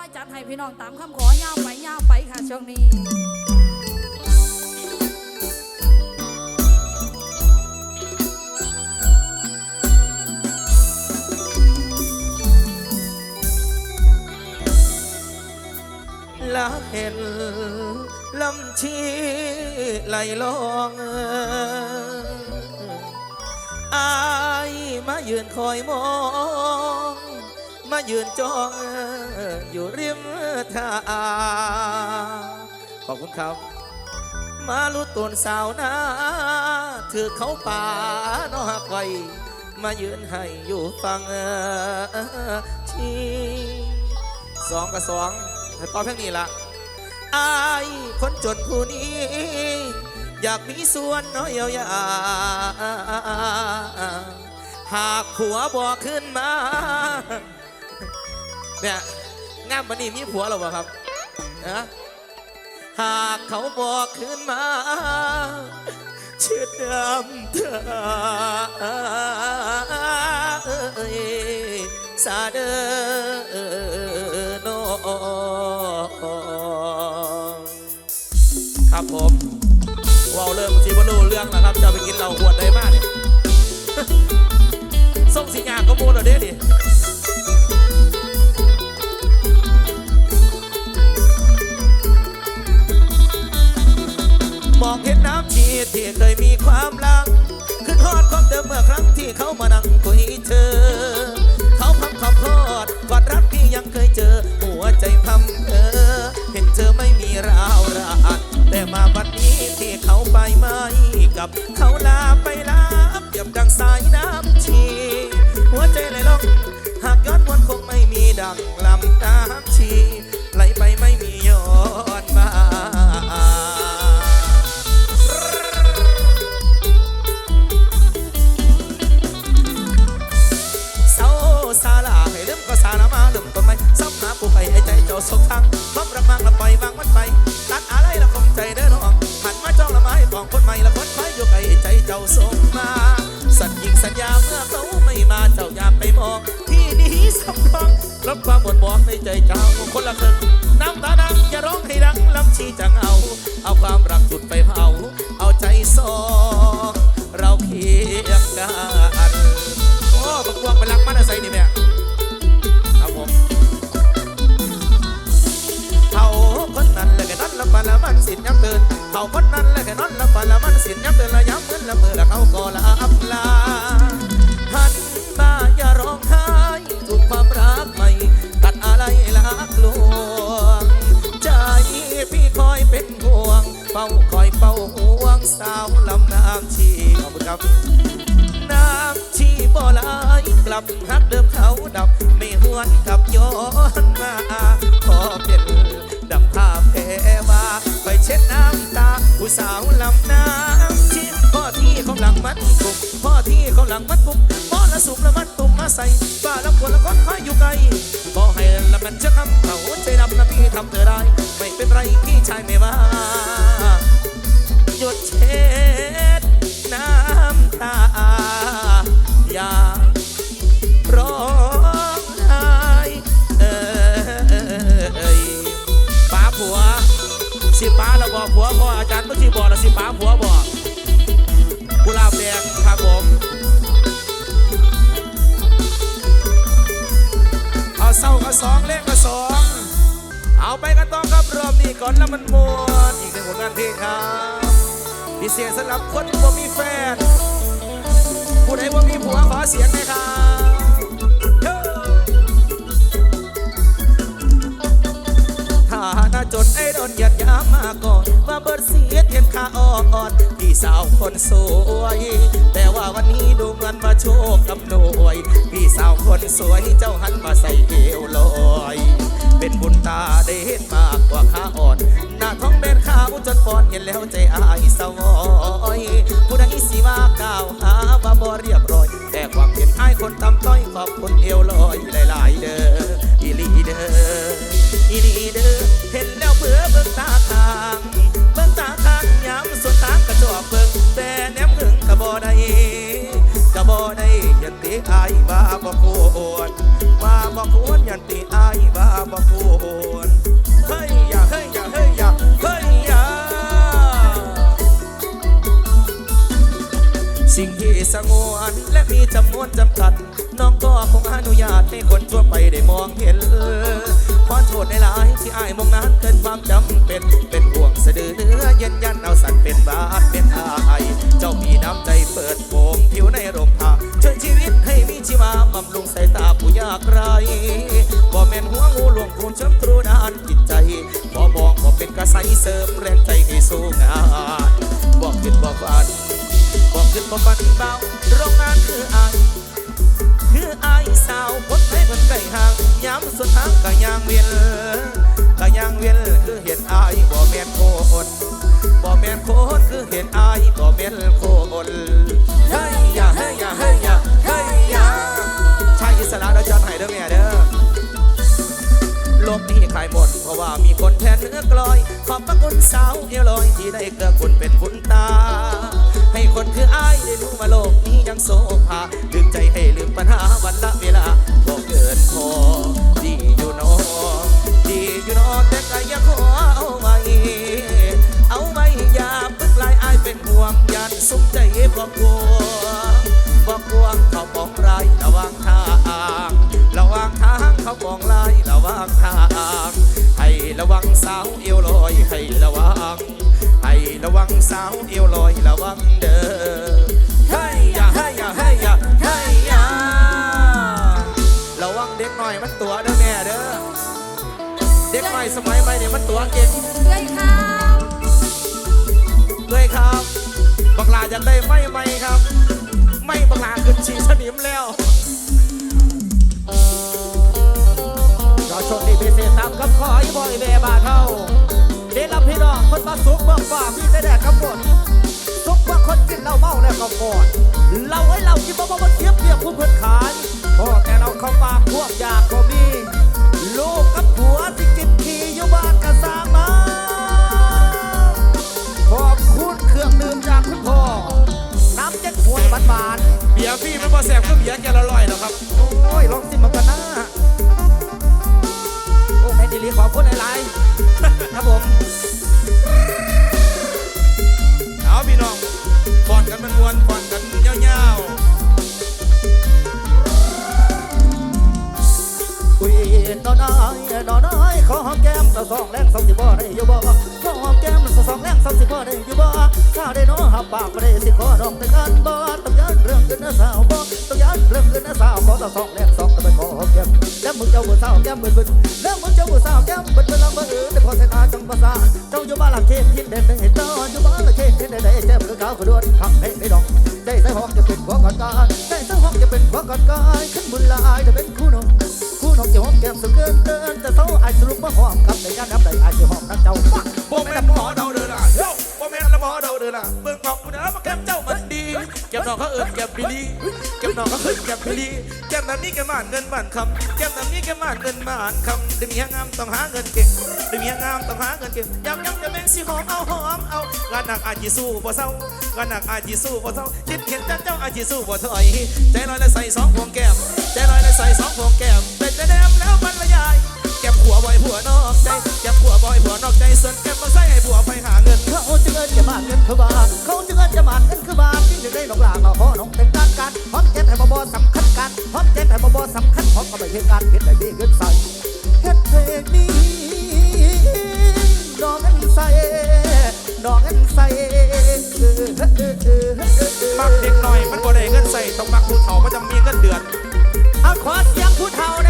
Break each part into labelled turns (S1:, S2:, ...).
S1: อยจัดให้พี่น้องตามคำขอยาวไปยาวไปค่ะช่วงนี้
S2: ละเห็นลำชีไหลลองอายมายืนคอยมอง มายืนจ้องอยู่ริมท่าขอบคุณครับ มาลุตนสาวนาถือเขาป่านอหักไว้มายืนให้อยู่ฟังชีสองกับสองตอบเพียงนี้ละอายคนจนผู้นี้ อยากมีส่วนน้อยเยียวยาหากผัวบอกขึ้นมา เนี่ยงามบันนี้มีผัวหรอเปล่าครับนะหากเขาบอกขึ้นมาเชื่อดำเธอสาเดอโนครับผมว้าวเริ่มซีบรูเรื่องแล้วครับ จะไปกินเหล้าขวดได้มากเนี่ยส่งสีงานก็มูลเรอเด้ดิ มองเห็นน้ำชีที่เคยมีความลัง ในใจเจ้าคนละครึ่งน้ำตาดังอย่าร้องให้ดังลำชีจังเอา เอาความรักจุดไปเผาเอาใจสองเราเคียงกันโอ้บักพวงไปรักมันอะไรนี่แม่ครับผมเขาคนนั้นและแค่นั้นละปันละมันสินย้ำเตือนเขาคนนั้นและแค่นั้นละปันละมันสินย้ำเตือนละย้ำเหมือนละเมื่อละเขาก็ละอับลา ลักลวง ใจพี่คอยเป็นห่วง เฝ้าคอยเฝ้าห่วงสาวลำนางชีขอบคุณครับ น้ำชีบ่ไหลกลับฮักเดิมเขาดับ ไม่หวนกลับย้อนมา ขอเป็นดับภาพแพ้มาไปเช็ดน้ำตา ผู้สาวลำน้ำชีพ่อที่เขาหลังมัดกุกพ่อที่เขาหลังมัดกุกพ่อละสุกละมัดตุ่มมาใส่ป้าละคนละคนคอยอยู่ไกล ล สองเลขมาสองเอาไปกันต่อครับรอบนี้ก่อนแล้วมันมวนอีกหนึ่งผลงานเพลงครับพิเศษสำหรับคนบ่มีแฟนผู้ใดบ่มีผัวขอเสียงหน่อยครับเฮ้อถ้าหน้าจนไอ้โดนหยัดยามมาก ว่าเบิดเสียเทียนขาอ่อนพี่สาวคนสวย แต่ว่าวันนี้ดูเหมือนมาโชคกำนวยพี่สาวคนสวยเจ้าหันมาใส่เอวลอย เป็นบุญตาได้เห็นมากกว่าขาอ่อน หน้าท้องเป็นขาวจนปอนเห็นแล้วใจอายสวอยผู้ใดสิว่ากล่าวหาว่าบ่เรียบร้อย แต่ความเห็นอายคนตำต้อยขอบคุณเอวลอยหลาย ๆ เด้ออีลีเด้อ อีดีเด้อเห็นแล้วเบื่อเบิ่ตาข้างเบิ่ตาข้างย้ำส่วนทางกรจอเบิ่แต่แนมหึงกระบอได้กระบอไดยันตีอวาบ่ควรว่าบ่วรยันตีอวาบ่ควรเฮ้ยอย่าเฮ้ยเฮ้ยเฮ้ยสิ่งที่สงวนและมีจำนวนจำกัด น้องก็คงอนุญาตให้คนทั่วไปได้มองเห็นเออ ขอโทษในหลายที่อายมองนานเกินความจำเป็น เป็นห่วงสะดือเนื้อเย็นยันเอาสันเป็นบาดเป็นอายเจ้ามีน้ำใจเปิดโปงผิวในร่มผ้าช่วยชีวิตให้มีชีวาบำรุงสายตาผู้ยากไร้บ่แม่นหัวงูหลวงคูณช้ำครูด้านจิตใจบ่บอกบ่เป็นกระใสเสริมแรงใจให้สู้งานบอกขึ้นบอกฝันบอกขึ้นบอกฝันเบาโรงงานคืออายคืออายสาว ลอยที่ได้เกือคุณเป็นบุญตา ให้คนคืออ้ายได้รู้ว่าโลกนี้ยังโซภาลืมใจให้ลืมปัญหาวันละเวลาก็เกินพอดีอยู่นอดีอยู่นอแต่ก็อยังขอเอาไว้เอาไว้อย่าปึกลายอ้ายเป็นห่วงยันสุขใจบอกกลัวบอกกวงเขาบอกไรระวังทางระวังทางเขาบอกไล่ระวังทางให้ระวังสาวเอว ระวังสาวเอวลอยระวังเด้อเฮ้ยยาเฮ้ยยาเฮ้ยยาเฮ้ยยาระวังเด็กหน่อยมันตัวเด้อแม่เด้อเด็กใหม่สมัยใหม่เนี่ยมันตัวเก่ง
S1: เลยค่ะ
S2: ด้วยครับบักลาอยากได้ไม่ไม่ครับ ไม่บักลาขึ้นชีสนิมแล้ว
S3: เราชคดีพิเศษตามคำขออีบอยเบบาเท่า เดลพี่น้องคนมาสุกเมืองฟ้ามีแต่แดดกับฝนสุกว่าคนกินเหล้าเมาแล้วก็ปอดเราไอ้เรากินบ่บ่บ่เทียบเทียบผู้เพิ่นขายพ่อแกเราเข้าปากพวกอยากก็มีลูกกับผัวที่กินขี้อยู่บ้านก็สร้างมาขอบคุณเครื่องดื่มจากคุณพ่อน้ำเจ็ดหวยบานบาน
S2: เบียร์พี่ไม่พอแสบก็เบียร์แกละร้อยหรอกครับ
S3: ๆโอ้ยลองสิมัน นอ
S2: นน้อย
S3: นอน้อยขอหอมแก้มสองแรงสองสิบบ่ได้อยู่บ่ขอหอมแก้มสองแรงสองสิบบ่ได้อยู่บ่ถ้าได้น้อหับปากบ่ได้สิขอดอกแต่กันบ่ต้องยันเรื่องเกินนะสาวบ่ต้องยันเรื่องเกินนะสาวขอต่สองแรงสองก็ไปขอหอมแก้มแล้วมึงเจ้าบ่สาวแก้มเบิ่นเบิ่นแล้วมึงเจ้าบ่สาวแก้มเบิ่นเบิ่นลำบ่อื่นได้พอสายตาจังภาษาเจ้าอยู่บ้านหลังเขตทิศเด่นได้ต่ออยู่บ้านหลังเขตทิศเด่นได้แจ่มคือขาวคือดวนคำให้ไม่ดอกใจใส่หอมจะเป็นหัวก่อนกายใจใส่หอมจะเป็นหัวก่อนกายขึ้นบุญลายจะเป็นคู่นก คู่นกจะหอมแก้มสุดเกินเกินแต่เศร้าไอ้สรุปว่าหอมกับในการทำใดไอ้จะหอมนักเจ้าฟัก
S2: แมนหมอเดาเดินอะ มอเดาเดือล่ะเบิ่งบอกกูนะว่าแก้มเจ้ามันดีแก้มน้องเขาเอิญแก้มบิลลี่แก้มน้องเขาเอิญแก้มบิลลี่แก้มนั้นนี่แก้มหมานเงินหมานคำแก้มนั้นนี่แก้มหมานเงินหมานคำดึงเมีงามต้องหาเงินเก่งดึงเมีงามต้องหาเงินเก่งยำย้ำจะแม่งสิหอมเอาหอมเอางานหนักอาจจะสู้บ่เศร้างานหนักอาจจะสู้บ่เศร้าคิดเห็นแต่เจ้าอาจจะสู้บ่ถอยใจลอยและใส่สองพวงแก้มใจลอยและใส่สองพวงแก้มเป็นแต่แนม แก้มขัวบ่อยผัวนอกใจแก้มขัวบ่อยผัวนอกใจส่วนแก้มมาใส่ให้ผัวไปหาเงิน
S3: เขาจึงเอิญจะมาเงินคือบาทเขาจึงเอิญจะมาเงินคือบาทที่จะได้หลงหลางเราพอน้องแต่งงานกันหอมแก้มให้บ่บ่สำคัญกันหอมแก้มให้บ่บ่สำคัญหอมก็ไม่เห็นการเห็นได้ดีเงินใส่เฮ็ดเพลงนี้ดอกเงินใส่ดอกเงินใส่
S2: มักเด็กหน่อยมันบ่ได้เงินใส่ต้องมักผู้เฒ่ามันจะมีเงินเดือน
S3: เอาขอเสียงผู้เฒ่าได้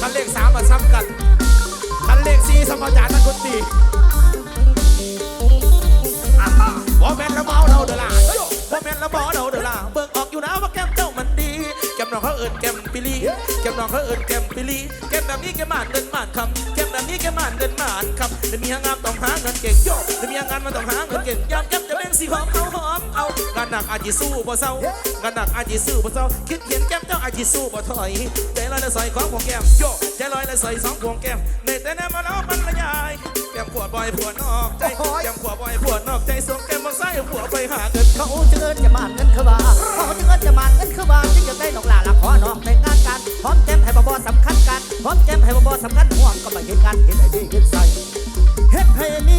S3: คันเล
S2: ขสามมาซ้ำกัน คันเลขสี่สมอาจารย์นักดนตรีอ่าฮะบ่แม่นละเมาเราเด้อล่ะบ่แม่นละบ่เราเด้อล่ะเบิ่งออกอยู่นะว่าแก้มเจ้ามันดีแก้มน้องเขาเอิ้นแก้มปิลีแก้มน้องเขาเอิ้นแก้มปิลีแก้มแบบนี้แก้มหมานเงินหมานคำแก้มแบบนี้แก้มหมานเงินหมานคำเดี๋ยวมีงานต้องหาเงินเก่งโยเดี๋ยวมีงานมันต้องหาเงินเก่งยามแก้ม สีหอมเอาหอมเอางานหนักอาจจะสู้บ่เศร้างานหนักอาจจะสู้บ่เศร้าคิดเห็นแก้มเจ้าอาจจะสู้บ่ถอยใจลอยและใส่ของพวงแก้มโยใจลอยและใส่สองพวงแก้มในแต่แนมมาแล้วมันละยายแก้มขวดบ่อยผัวนอกใจแก้มขวดบ่อยผัวนอกใจส่งแก้มมาใส่ผัวไปหาเงิน
S3: เขาจึงเอิญจะมาเงินคือบาทเขาจึงเอิญจะมาเงินคือบาทจึงจะได้หลงหลางละขอน้องแต่งงานกันหอมแก้มให้บ่บ่สำคัญกันหอมแก้มให้บ่บ่สำคัญห่วงก็ไม่เห็นกันเห็นได้ดีเห็นใส่เฮ็ดให้มี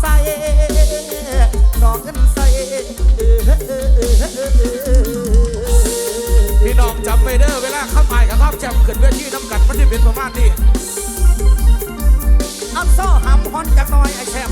S2: ใส่ดอกเงิน
S3: ใส่พี่น้อง
S2: จำไว้เด้อเวลาข้ามอายกับข้ามแจมเกิดเวทีน้ำกันมันจะเป็นประมาณนี้
S3: อัพซอหำฮอนจักน่อยไอแชม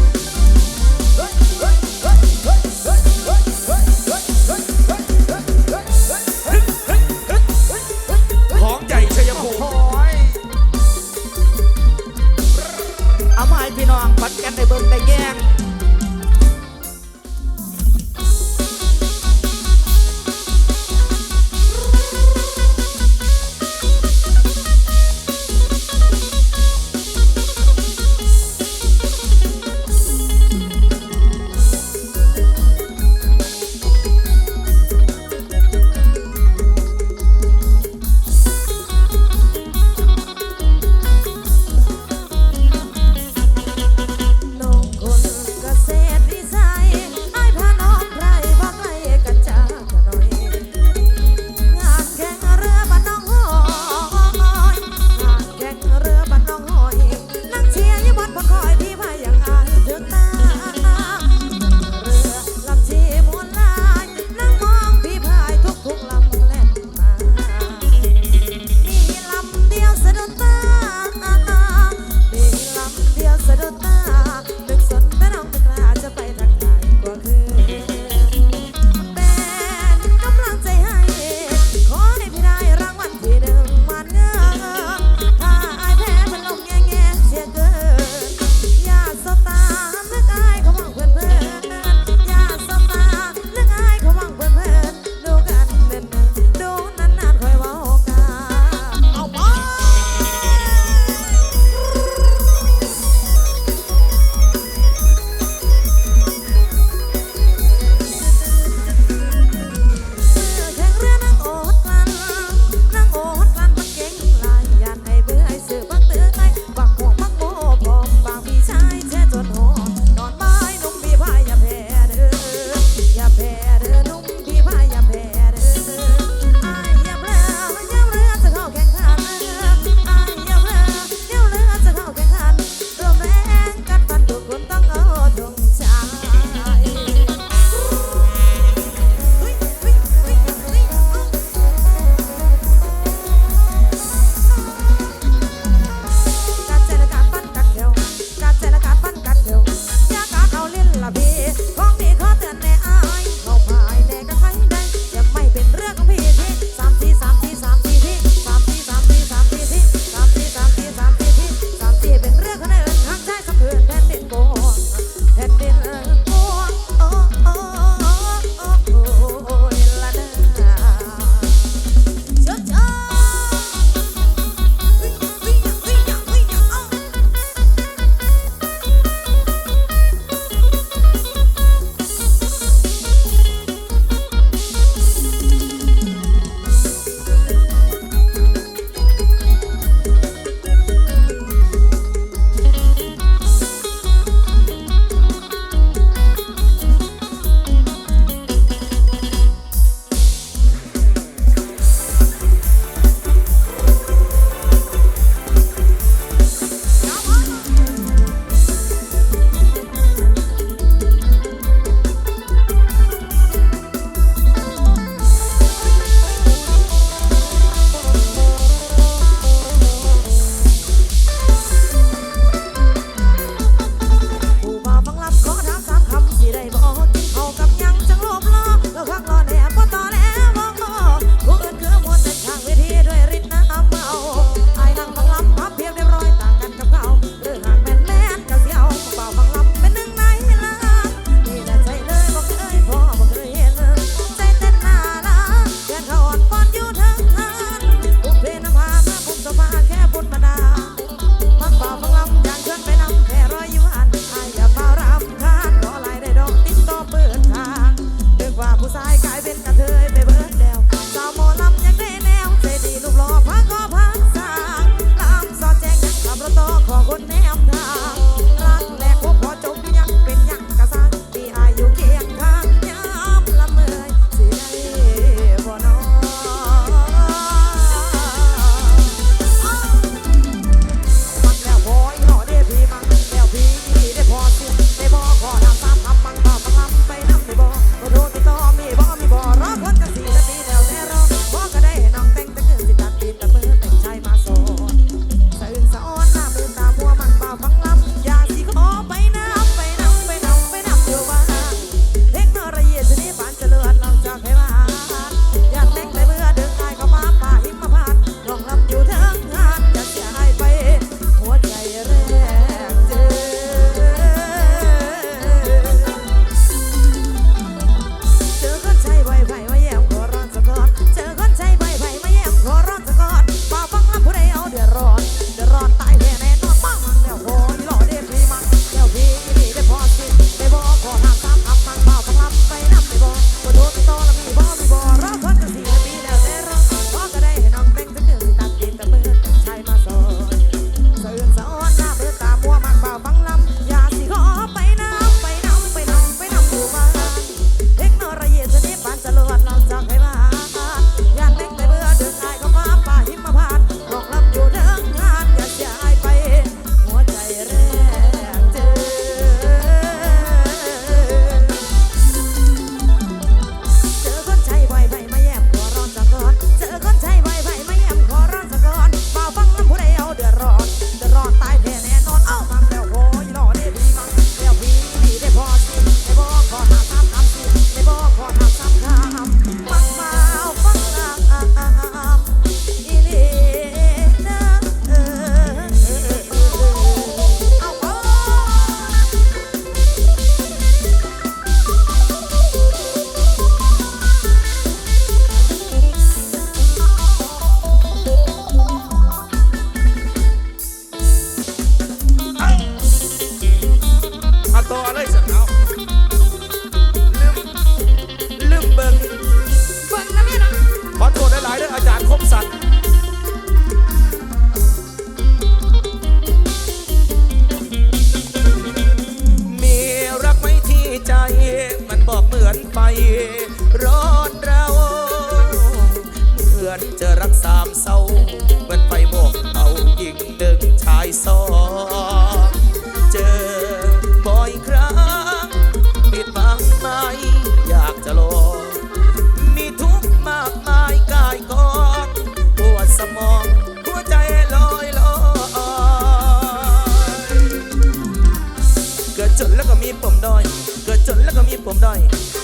S3: จนแล้วก็มีผมด้อย เกิดจนแล้วก็มีผมด้อย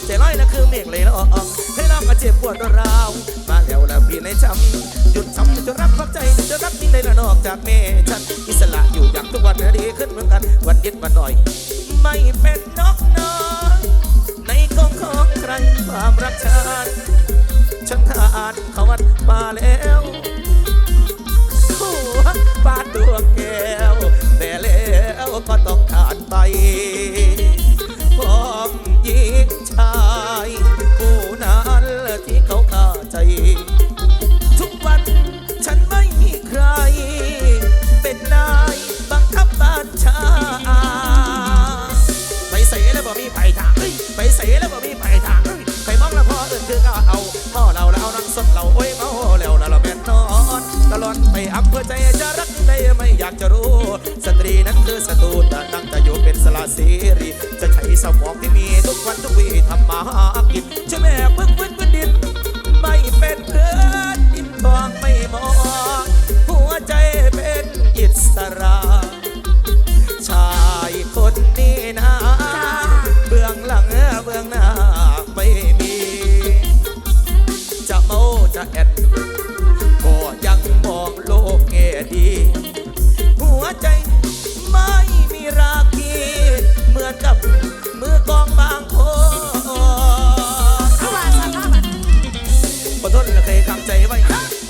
S3: ใจร้อยแล้คือเมฆเลยละ
S2: อองให้
S3: น้องก็เจ็บ
S2: ปวดราวมาแล้วละพี่ในช้ำหยุดช้ำจะรักพักใจจะรักยิ่งใดละนอกจากแม่ฉันอิสระอยู่อย่างทุกวันดีขึ้นเหมือนกันวันเย็นมาหน่อย ไม่เป็นนกนอนในกองของใครความรักฉันฉันถ้าอ่านเขาวัดมาแล้วหัวปาดวงแก้วแต่แล้วก็ต้อง ไปพร้อมยิงชายผู้นั้นที่เขาฆ่าใจ ทุกวันฉันไม่มีใคร เป็นนายบังคับบัญชา ไปเสแล้วบ่มีไผ่ทางไปเสแล้วบ่มีไผ่ทางไปมองแล้วพ่ออื่นคือก็เอาพ่อเราแล้วเอานั่งสดเราโอ้ยเมาแล้วเราแม่นนอนตลอดไปอำเภอใจจะรั ไม่อยากจะรู้ สตรีนั้นคือศัตรูแต่นั่งจะอยู่เป็นสลาเสรี จะใช้สมองที่มีทุกวันทุกวีทำมาหากินจะแม่พึ่งพึ่งดิน ไม่เป็นเพื่อ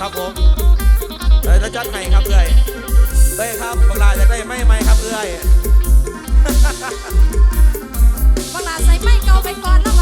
S2: ครับ
S1: ผม
S2: เอ้ยแล้วจัดไหนครับเอ้ยเอ้ยครับบังลาจะได้ไม่ไหมครับเอ้ย
S3: บังลาใส่ไม้เก่าไปก่อนแล้ว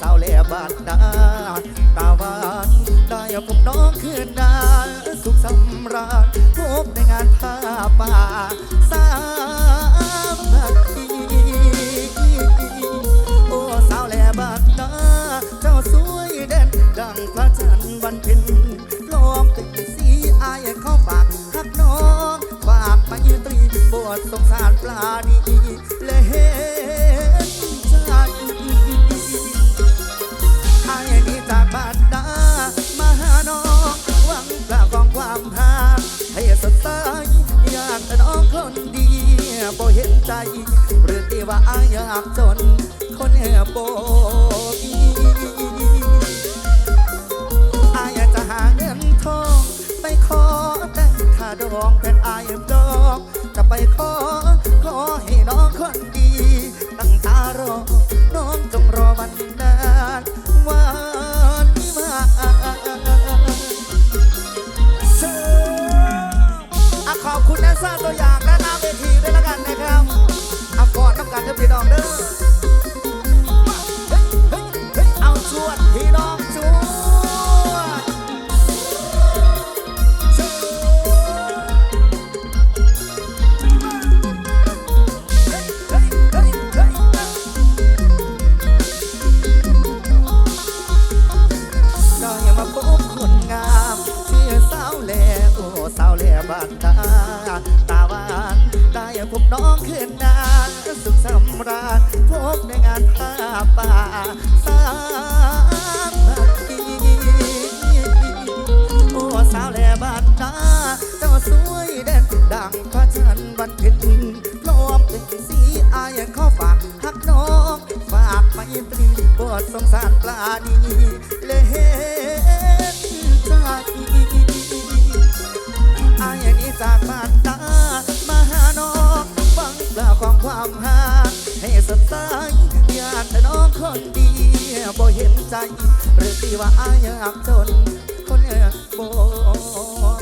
S4: สาวแลบานนาตาหวานได้พบน้องคืนนาสุขสำราญพบในงานผ้าป่า
S3: สามัคคีโอ้สาวแลบานนาเจ้าสวยเด่นดังพระจันทร์วันเพ็ญปลอมเป็สีอายเข้าปากทักน้องฝากไปตรีบวดสงสารปลาดีเละ บ่เห็นใจ หรือที่ว่าอายอยากจน คนโบมีอายจะหาเงินทองไปขอแต่งค่าดองแทนอายดอกจะไปขอ ขอให้น้องคนดี ตั้งตารอ น้องจงรอวันนั้นวัน น้องขึ้นนานสุขสำราญพบในงานผ้าป่าสามทีโอ้สาวแหล่บ้านตาเจ้าสวยเด่นดังพระจันทร์วันเพ็ญพร้อมเป็นสีอายขอฝากหักน้องฝากไมตรีบทสงสารปลาดีเลยเห็นใจอายนี้จากบ้าน เล่าของความหาให้สดใสอยากแต่น้องคนดีบ่เห็นใจ หรือที่ว่าอายอยากจนคนบ่